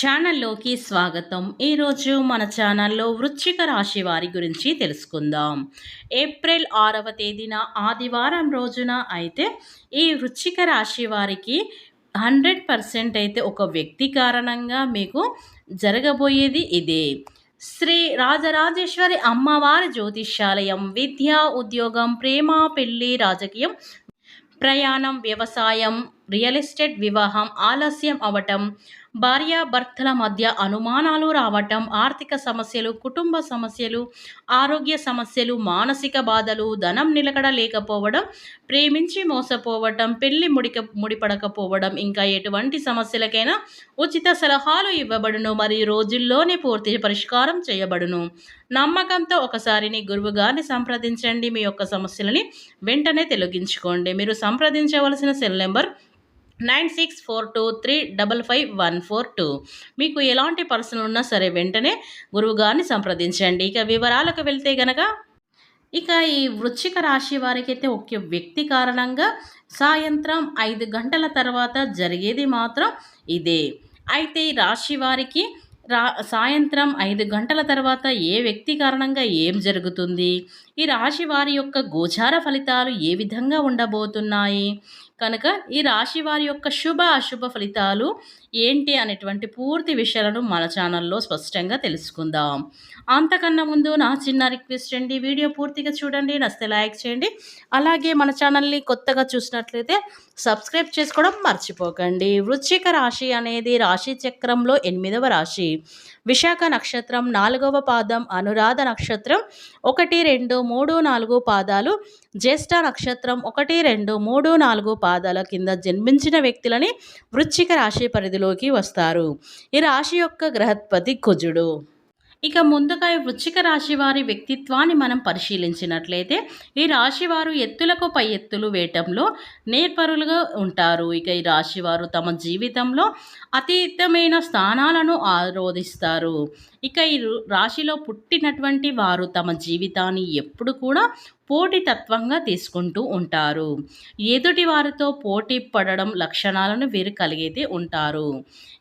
ఛానల్లోకి స్వాగతం. ఈరోజు మన ఛానల్లో వృశ్చిక రాశి వారి గురించి తెలుసుకుందాం. ఏప్రిల్ ఆరవ తేదీన ఆదివారం రోజున అయితే ఈ వృశ్చిక రాశి వారికి హండ్రెడ్ పర్సెంట్ అయితే ఒక వ్యక్తి కారణంగా మీకు జరగబోయేది ఇదే. శ్రీ రాజరాజేశ్వరి అమ్మవారి జ్యోతిష్యాలయం విద్య ఉద్యోగం ప్రేమ పెళ్ళి రాజకీయం ప్రయాణం వ్యవసాయం రియల్ ఎస్టేట్ వివాహం ఆలస్యం అవటం భార్యాభర్తల మధ్య అనుమానాలు రావటం ఆర్థిక సమస్యలు కుటుంబ సమస్యలు ఆరోగ్య సమస్యలు మానసిక బాధలు ధనం నిలకడ లేకపోవడం ప్రేమించి మోసపోవటం పెళ్ళి ముడిక ముడిపడకపోవడం ఇంకా ఎటువంటి సమస్యలకైనా ఉచిత సలహాలు ఇవ్వబడును మరియు రోజుల్లోనే పూర్తి పరిష్కారం చేయబడును. నమ్మకంతో ఒకసారిని గురువుగారిని సంప్రదించండి. మీ యొక్క సమస్యలని వెంటనే తొలగించుకోండి. మీరు సంప్రదించవలసిన cell number nine six four two three double five one four two. మీకు ఎలాంటి పర్సన్ ఉన్నా సరే వెంటనే గురువుగారిని సంప్రదించండి. ఇక వివరాలకు వెళ్తే గనక ఇక ఈ వృశ్చిక రాశి వారికైతే ఒక వ్యక్తి కారణంగా సాయంత్రం ఐదు గంటల తర్వాత జరిగేది మాత్రం ఇదే. అయితే ఈ రాశి వారికి రా సాయంత్రం ఐదు గంటల తర్వాత ఏ వ్యక్తి కారణంగా ఏం జరుగుతుంది? ఈ రాశి వారి యొక్క గోచార ఫలితాలు ఏ విధంగా ఉండబోతున్నాయి? కనుక ఈ రాశి వారి యొక్క శుభ అశుభ ఫలితాలు ఏంటి అనేటువంటి పూర్తి విషయాలను మన ఛానల్లో స్పష్టంగా తెలుసుకుందాం. అంతకన్నా ముందు నా చిన్న రిక్వెస్ట్ అండి వీడియో పూర్తిగా చూడండి నస్తే లైక్ చేయండి. అలాగే మన ఛానల్ని కొత్తగా చూసినట్లయితే సబ్స్క్రైబ్ చేసుకోవడం మర్చిపోకండి. వృశ్చిక రాశి అనేది రాశి చక్రంలో ఎనిమిదవ రాశి. విశాఖ నక్షత్రం నాలుగవ పాదం అనురాధ నక్షత్రం ఒకటి రెండు మూడు నాలుగు పాదాలు జ్యేష్ఠ నక్షత్రం ఒకటి రెండు మూడు నాలుగు పాదాల కింద జన్మించిన వ్యక్తులని వృశ్చిక రాశి పరిధిలోకి వస్తారు. ఈ రాశి యొక్క గ్రహత్పతి కుజుడు. ఇక ముందుగా ఈ వృశ్చిక రాశి వారి వ్యక్తిత్వాన్ని మనం పరిశీలించినట్లయితే ఈ రాశి వారు ఎత్తులకు పై ఎత్తులు వేయటంలో నేర్పరులుగా ఉంటారు. ఇక ఈ రాశి వారు తమ జీవితంలో అతీతమైన స్థానాలను ఆరోధిస్తారు. ఇక ఈ రాశిలో పుట్టినటువంటి వారు తమ జీవితాన్ని ఎప్పుడు కూడా పోటీతత్వంగా తీసుకుంటూ ఉంటారు. ఎదుటి వారితో పోటీ పడడం లక్షణాలను వీరు కలిగితే ఉంటారు.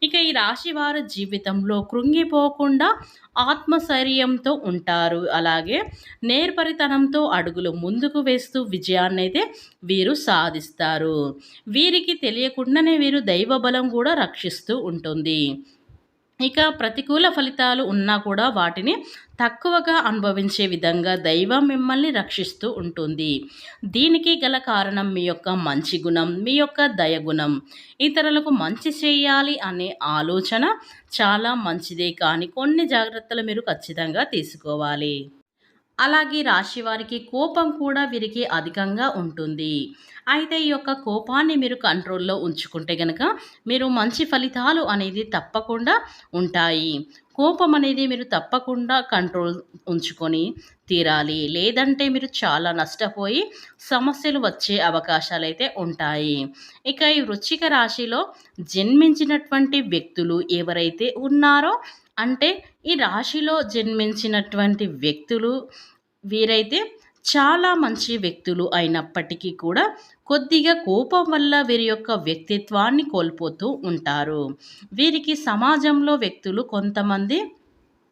ఇక ఈ రాశి వారి జీవితంలో కృంగిపోకుండా ఆత్మశైర్యంతో ఉంటారు. అలాగే నేర్పరితనంతో అడుగులు ముందుకు వేస్తూ విజయాన్ని అయితే వీరు సాధిస్తారు. వీరికి తెలియకుండానే వీరు దైవబలం కూడా రక్షిస్తూ ఉంటుంది. ఇక ప్రతికూల ఫలితాలు ఉన్నా కూడా వాటిని తక్కువగా అనుభవించే విధంగా దైవం మిమ్మల్ని రక్షిస్తూ ఉంటుంది. దీనికి గల కారణం మీ యొక్క మంచి గుణం మీ యొక్క దయగుణం. ఇతరులకు మంచి చేయాలి అనే ఆలోచన చాలా మంచిదే కానీ కొన్ని జాగ్రత్తలు మీరు ఖచ్చితంగా తీసుకోవాలి. అలాగే రాశి వారికి కోపం కూడా వీరికి అధికంగా ఉంటుంది. అయితే ఈ యొక్క కోపాన్ని మీరు కంట్రోల్లో ఉంచుకుంటే కనుక మీరు మంచి ఫలితాలు అనేది తప్పకుండా ఉంటాయి. కోపం అనేది మీరు తప్పకుండా కంట్రోల్ ఉంచుకొని తీరాలి. లేదంటే మీరు చాలా నష్టపోయి సమస్యలు వచ్చే అవకాశాలు అయితే ఉంటాయి. ఇక ఈ వృచ్చిక రాశిలో జన్మించినటువంటి వ్యక్తులు ఎవరైతే ఉన్నారో అంటే ఈ రాశిలో జన్మించినటువంటి వ్యక్తులు వీరైతే చాలా మంచి వ్యక్తులు అయినప్పటికీ కూడా కొద్దిగా కోపం వల్ల వీరి యొక్క వ్యక్తిత్వాన్ని కోల్పోతూ ఉంటారు. వీరికి సమాజంలో వ్యక్తులు కొంతమంది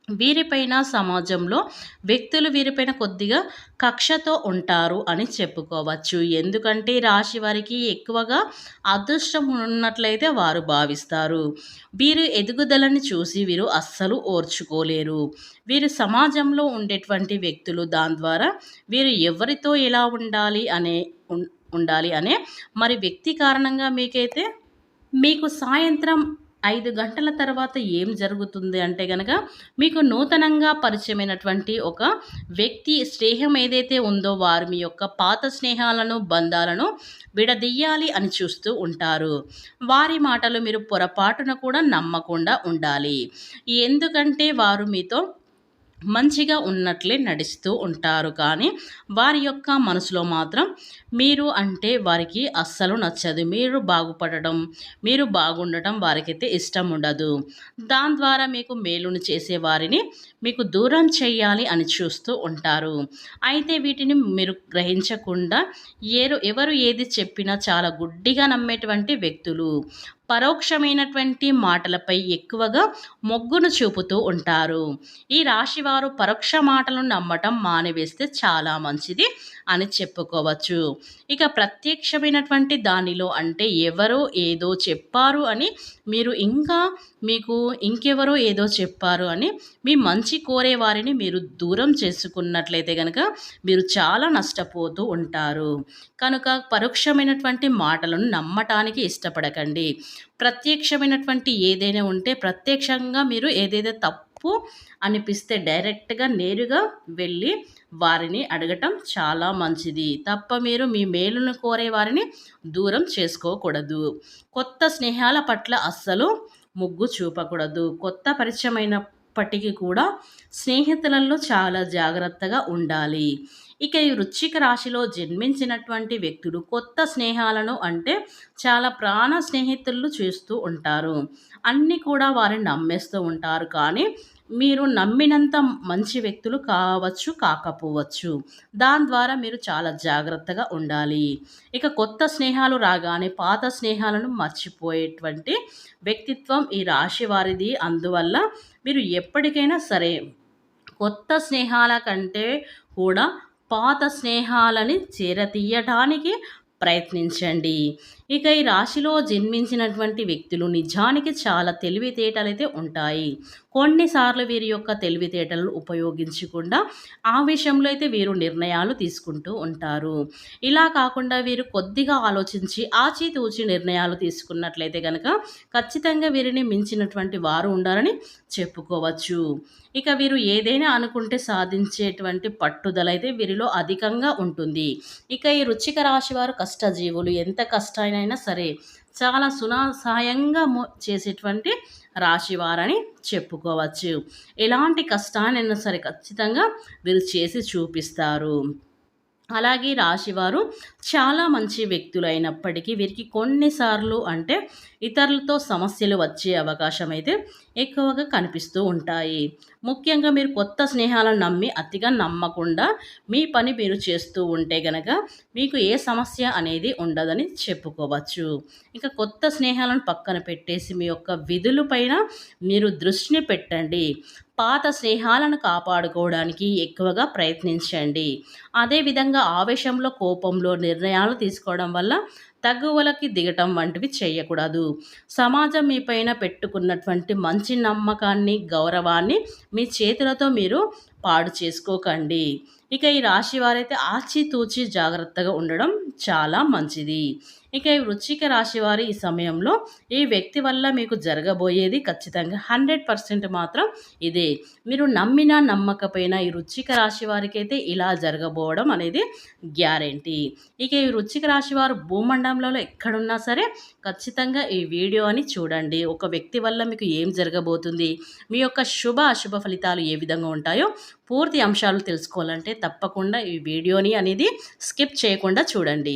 వీరిపైన సమాజంలో వ్యక్తులు వీరిపైన కొద్దిగా కక్షతో ఉంటారు అని చెప్పుకోవచ్చు. ఎందుకంటే రాశి వారికి ఎక్కువగా అదృష్టం ఉన్నట్లయితే వారు భావిస్తారు. వీరు ఎదుగుదలని చూసి వీరు అస్సలు ఓర్చుకోలేరు. వీరు సమాజంలో ఉండేటువంటి వ్యక్తులు దాని ద్వారా వీరు ఎవరితో ఎలా ఉండాలి అనే ఉండాలి అనే మరి వ్యక్తి కారణంగా మీకైతే మీకు సాయంత్రం ఐదు గంటల తర్వాత ఏం జరుగుతుంది అంటే కనుక మీకు నూతనంగా పరిచయమైనటువంటి ఒక వ్యక్తి స్నేహం ఏదైతే ఉందో వారు మీ యొక్క పాత స్నేహాలను బంధాలను విడదీయాలి అని చూస్తూ ఉంటారు. వారి మాటలు మీరు పొరపాటున కూడా నమ్మకుండా ఉండాలి. ఎందుకంటే వారు మీతో మంచిగా ఉన్నట్లే నడుస్తూ ఉంటారు. కానీ వారి యొక్క మనసులో మాత్రం మీరు అంటే వారికి అస్సలు నచ్చదు. మీరు బాగుపడటం మీరు బాగుండటం వారికైతే ఇష్టం ఉండదు. దాని ద్వారా మీకు మేలును చేసే వారిని మీకు దూరం చేయాలి అని చూస్తూ ఉంటారు. అయితే వీటిని మీరు గ్రహించకుండా ఏరు ఎవరు ఏది చెప్పినా చాలా గుడ్డిగా నమ్మేటువంటి వ్యక్తులు పరోక్షమైనటువంటి మాటలపై ఎక్కువగా మొగ్గును చూపుతూ ఉంటారు. ఈ రాశివారు పరోక్ష మాటలను నమ్మటం మానివేస్తే చాలా మంచిది. అని చెప్పుకోవచ్చు. ఇక ప్రత్యక్షమైనటువంటి దానిలో అంటే ఎవరో ఏదో చెప్పారు అని మీరు ఇంకా మీకు ఇంకెవరో ఏదో చెప్పారు అని మీ మంచి కోరే వారిని మీరు దూరం చేసుకున్నట్లయితే కనుక మీరు చాలా నష్టపోతూ ఉంటారు. కనుక పరోక్షమైనటువంటి మాటలను నమ్మటానికి ఇష్టపడకండి. ప్రత్యక్షమైనటువంటి ఏదైనా ఉంటే ప్రత్యక్షంగా మీరు ఏదైతే తప్పు అనిపిస్తే డైరెక్ట్గా నేరుగా వెళ్ళి వారిని అడగటం చాలా మంచిది. తప్ప మీరు మీ మేలును కోరే వారిని దూరం చేసుకోకూడదు. కొత్త స్నేహాల పట్ల అస్సలు ముగ్గు చూపకూడదు. కొత్త పరిచయమైనప్పటికీ కూడా స్నేహితులలో చాలా జాగ్రత్తగా ఉండాలి. ఇక ఈ వృశ్చిక రాశిలో జన్మించినటువంటి వ్యక్తులు కొత్త స్నేహాలను అంటే చాలా ప్రాణ స్నేహితులు చేస్తూ ఉంటారు. అన్నీ కూడా వారిని నమ్మేస్తూ ఉంటారు. కానీ మీరు నమ్మినంత మంచి వ్యక్తులు కావచ్చు కాకపోవచ్చు. దాని ద్వారా మీరు చాలా జాగ్రత్తగా ఉండాలి. ఇక కొత్త స్నేహాలు రాగానే పాత స్నేహాలను మర్చిపోయేటువంటి వ్యక్తిత్వం ఈ రాశి వారిది. అందువల్ల మీరు ఎప్పటికైనా సరే కొత్త స్నేహాల కంటే కూడా పాత స్నేహాలని చేరతీయటానికి ప్రయత్నించండి. ఇక ఈ రాశిలో జన్మించినటువంటి వ్యక్తులు నిజానికి చాలా తెలివితేటలు అయితే ఉంటాయి కొన్నిసార్లు వీరి యొక్క తెలివితేటలను ఉపయోగించకుండా ఆ విషయంలో అయితే వీరు నిర్ణయాలు తీసుకుంటూ ఉంటారు. ఇలా కాకుండా వీరు కొద్దిగా ఆలోచించి ఆచితూచి నిర్ణయాలు తీసుకున్నట్లయితే కనుక ఖచ్చితంగా వీరిని మించినటువంటి వారు ఉండాలని చెప్పుకోవచ్చు. ఇక వీరు ఏదైనా అనుకుంటే సాధించేటువంటి పట్టుదల అయితే వీరిలో అధికంగా ఉంటుంది. ఇక ఈ రుచిక రాశి వారు కష్టజీవులు ఎంత కష్టమైన సరే చాలా సునాసాయంగా చేసేటువంటి రాశివారని చెప్పుకోవచ్చు. ఎలాంటి కష్టాన్నైనా సరే ఖచ్చితంగా వీరు చేసి చూపిస్తారు. అలాగే రాశివారు చాలా మంచి వ్యక్తులు అయినప్పటికీ వీరికి కొన్నిసార్లు అంటే ఇతరులతో సమస్యలు వచ్చే అవకాశం అయితే ఎక్కువగా కనిపిస్తూ ఉంటాయి. ముఖ్యంగా మీరు కొత్త స్నేహాలను నమ్మి అతిగా నమ్మకుండా మీ పని మీరు చేస్తూ ఉంటే గనక మీకు ఏ సమస్య అనేది ఉండదని చెప్పుకోవచ్చు. ఇంకా కొత్త స్నేహాలను పక్కన పెట్టేసి మీ యొక్క విధులపైన మీరు దృష్టిని పెట్టండి. పాత స్నేహాలను కాపాడుకోవడానికి ఎక్కువగా ప్రయత్నించండి. అదేవిధంగా ఆవేశంలో కోపంలో నిర్ణయాలు తీసుకోవడం వల్ల తగ్గువలకి దిగటం వంటివి చేయకూడదు. సమాజం మీ పైన పెట్టుకున్నటువంటి మంచి నమ్మకాన్ని గౌరవాన్ని మీ చేతులతో మీరు పాడు చేసుకోకండి. ఇక ఈ రాశి వారైతే ఆచితూచి జాగ్రత్తగా ఉండడం చాలా మంచిది. ఇక ఈ వృచ్చిక రాశి వారి ఈ సమయంలో ఈ వ్యక్తి వల్ల మీకు జరగబోయేది ఖచ్చితంగా హండ్రెడ్ పర్సెంట్ మాత్రం ఇదే. మీరు నమ్మినా నమ్మకపోయినా ఈ వృచ్చిక రాశి వారికి అయితే ఇలా జరగబోవడం అనేది గ్యారంటీ. ఇక ఈ వృచ్చిక రాశి వారు భూమండలంలో ఎక్కడున్నా సరే ఖచ్చితంగా ఈ వీడియోని చూడండి. ఒక వ్యక్తి వల్ల మీకు ఏం జరగబోతుంది? మీ యొక్క శుభ అశుభ ఫలితాలు ఏ విధంగా ఉంటాయో పూర్తి అంశాలు తెలుసుకోవాలంటే తప్పకుండా ఈ వీడియోని అనేది స్కిప్ చేయకుండా చూడండి.